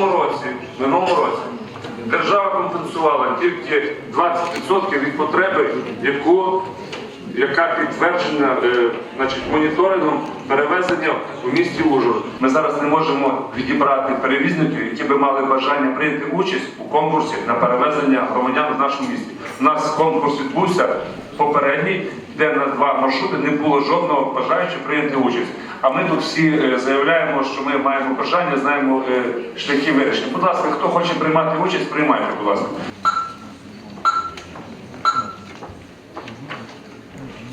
минулому році минулому році держава компенсувала тільки 20% від потреби, яку, яка підтверджена е, значить, моніторингом перевезення у місті Ужгород. Ми зараз не можемо відібрати перевізників, які би мали бажання прийняти участь у конкурсі на перевезення громадян в нашому місті. У нас конкурс відбувся попередній, де на два маршрути не було жодного бажаючого прийняти участь. А ми тут всі е, заявляємо, що ми маємо бажання, знаємо е, шляхи вирішення. Будь ласка, хто хоче приймати участь, приймайте, будь ласка.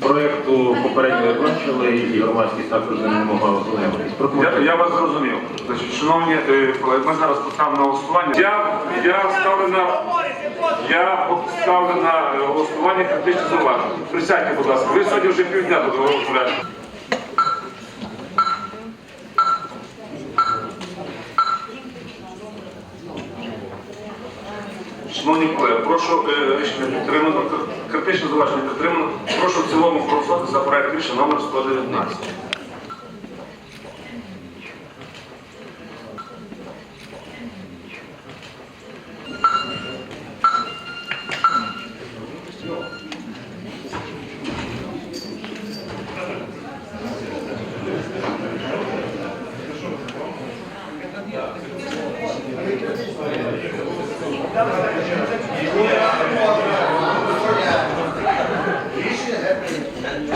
Проєкту попередньо не бачили і громадськість також не могла ознайомитись. Я, я вас зрозумів. Значить, шановні е, колеги, ми зараз поставимо на голосування. Я, я ставлю на я ставлю на е, голосування критичне зауваження. Присядьте, будь ласка. Ви сьогодні вже півдня тут розмовляєте. Шановні колеги, прошу е, рішення підтримано, критичне зауваження підтримано. Прошу в цілому проголосувати за проект рішення номер 119.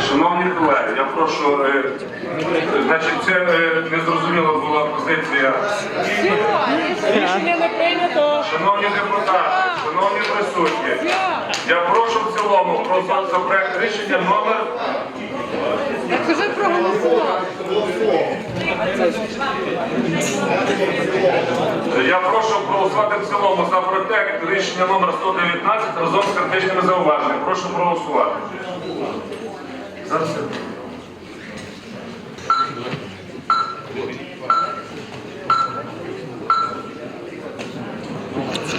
Шановні колеги, я прошу, е, значить, це е, незрозуміла була позиція. Рішення не прийнято. Шановні депутати, шановні присутні, я прошу в цілому за проект рішення номер. Так вже. Я прошу проголосувати в цілому за проект рішення номер 119 разом з критичними зауваженнями. Прошу проголосувати. За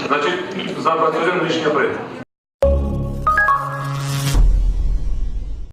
Значить, за 21 рішення прийнято.